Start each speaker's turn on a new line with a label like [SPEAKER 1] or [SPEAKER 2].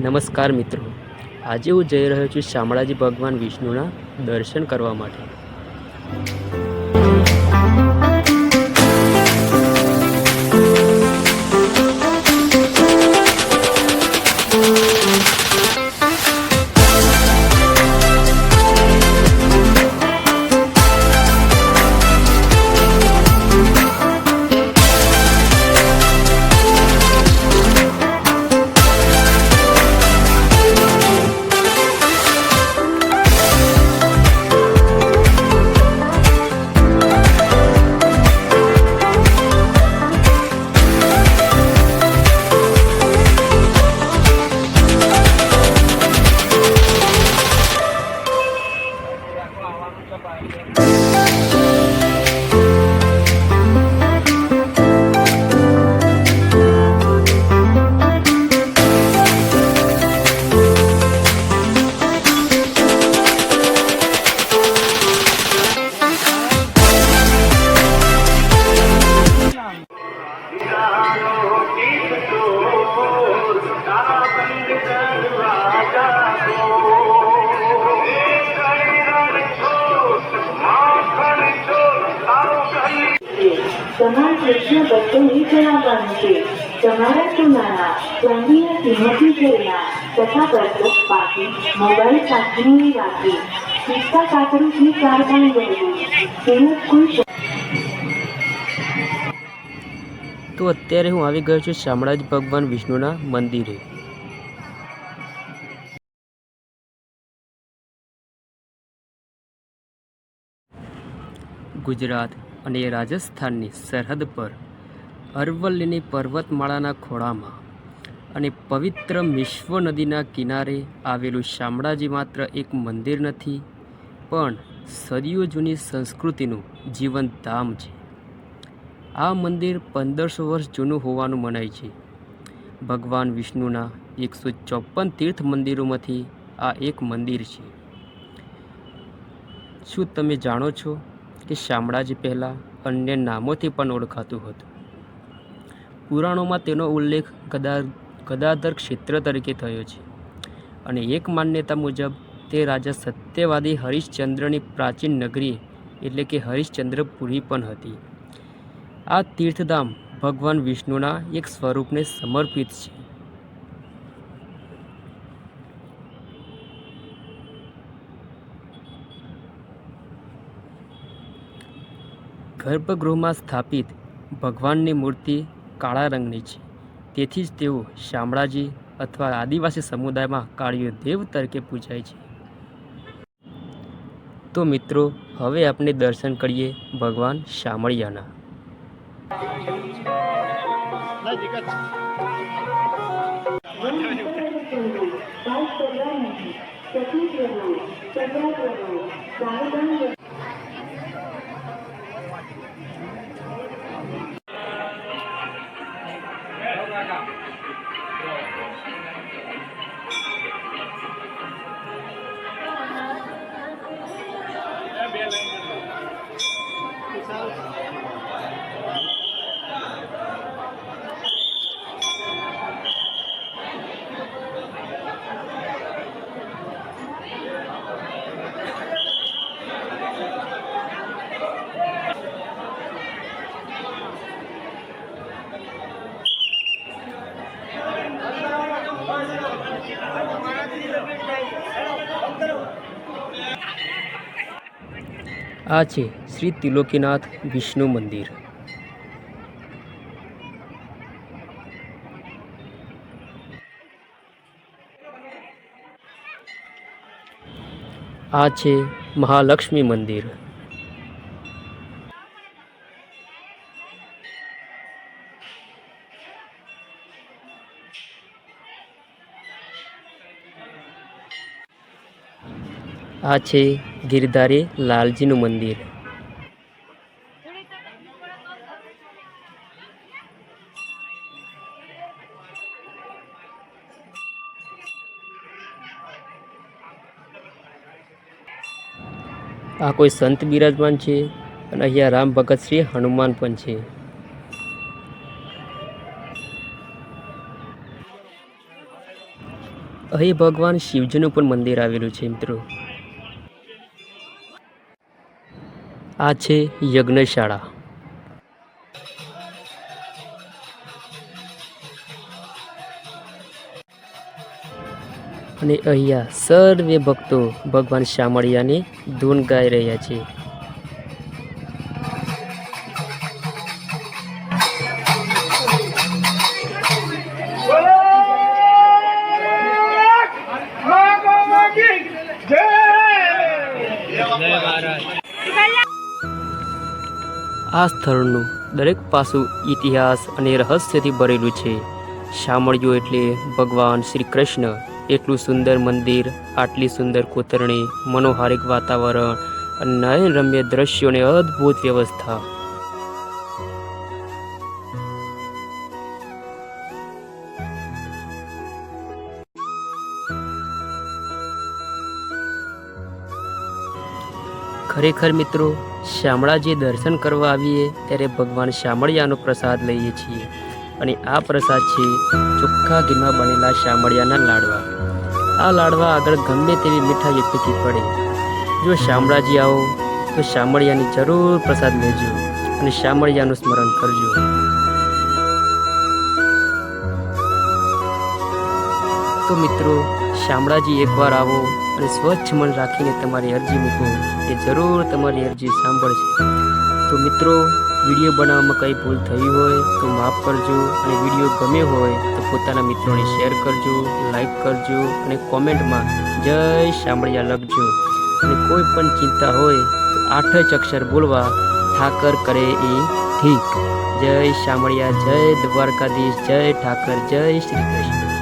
[SPEAKER 1] નમસ્કાર મિત્રો. આજે હું જઈ રહ્યો છું શામળાજી ભગવાન વિષ્ણુના દર્શન કરવા માટે.
[SPEAKER 2] તમારા કૃષ્ણ ભક્તોને જણાવવાનું છે તમારા ટોળાના ચાંદીના કિંમતી થયેલા તથા બરકત પાકી મોબાઈલ સાથેની રાખી સિક્કા કાકડીથી કારખાન રહેવું તેમજ કોઈ
[SPEAKER 1] તો અત્યારે હું આવી ગયો છું શામળાજી ભગવાન વિષ્ણુના મંદિરે. ગુજરાત અને રાજસ્થાનની સરહદ પર અરવલ્લીની પર્વતમાળાના ખોળામાં અને પવિત્ર વિશ્વ નદીના કિનારે આવેલું શામળાજી માત્ર એક મંદિર નથી, પણ સદીઓ જૂની સંસ્કૃતિનું જીવંત ધામ છે. આ મંદિર પંદરસો વર્ષ જૂનું હોવાનું મનાય છે. ભગવાન વિષ્ણુના એકસો ચોપન તીર્થ મંદિરોમાંથી આ એક મંદિર છે. શું તમે જાણો છો કે શામળાજી પહેલાં અન્ય નામોથી પણ ઓળખાતું હતું. પુરાણોમાં તેનો ઉલ્લેખ ગદા ગદાધર ક્ષેત્ર તરીકે થયો છે અને એક માન્યતા મુજબ તે રાજા સત્યવાદી હરિશ્ચંદ્રની પ્રાચીન નગરી એટલે કે હરિશ્ચંદ્રપુરી પણ હતી. આ તીર્થધામ ભગવાન વિષ્ણુના એક સ્વરૂપને સમર્પિત છે. ગર્ભગૃહમાં સ્થાપિત ભગવાનની મૂર્તિ કાળા રંગની છે. તેથી જ તેઓ શામળાજી અથવા આદિવાસી સમુદાયમાં કાળીયો દેવ તરીકે પૂજાય છે. તો મિત્રો, હવે આપણે દર્શન કરીએ ભગવાન શામળિયાના. Thank you. આ છે શ્રી ત્રિલોકીનાથ વિષ્ણુ મંદિર. આ છે મહાલક્ષ્મી મંદિર. આ છે ગિરધારી લાલજીનું મંદિર. આ કોઈ સંત બિરાજમાન છે અને અહીંયા રામ ભગત શ્રી હનુમાન પણ છે. અહીં ભગવાન શિવજીનું પણ મંદિર આવેલું છે મિત્રો. આ છે યજ્ઞશાળા. અને અહીંયા સર્વે ભક્તો ભગવાન શામળિયાની ધૂન ગાઈ રહ્યા છે. આ સ્થળનું દરેક પાસું ઇતિહાસ અને રહસ્યથી ભરેલું છે. શામળિયો એટલે ભગવાન શ્રી કૃષ્ણ એટલું સુંદર મંદિર, આટલી સુંદર કોતરણી, મનોહારિક વાતાવરણ અને નયનરમ્ય દ્રશ્યોને અદ્ભુત વ્યવસ્થા. ખરેખર મિત્રો શામળાજી દર્શન કરવા આવીએ, ત્યારે ભગવાન શામળિયાનો પ્રસાદ લઈએ છીએ. અને આ પ્રસાદ છે ચોખ્ખા ઘીમાં બનેલા શામળિયાના લાડવા. આ લાડવા આગળ ગમે તેવી મીઠાઈ ફીકી પડે. જો શામળાજી આવો, તો શામળિયાની જરૂર પ્રસાદ લેજો અને શામળિયાનું સ્મરણ કરજો. તો મિત્રો, શામળાજી એકવાર આવો અને સ્વચ્છ મન રાખીને તમારી અરજી મૂકો એ જરૂર તમારી અરજી સાંભળશે. તો મિત્રો, વીડિયો બનાવવામાં કંઈ ભૂલ થઈ હોય તો માફ કરજો, અને વીડિયો ગમે હોય તો પોતાના મિત્રોને શેર કરજો, લાઈક કરજો, અને કોમેન્ટમાં જય શામળિયા લખજો. અને કોઈ પણ ચિંતા હોય તો આઠ જ અક્ષર બોલવા ઠાકર કરે એ ઠીક. જય શામળિયા જય દ્વારકાધીશ, જય ઠાકર, જય શ્રી કૃષ્ણ.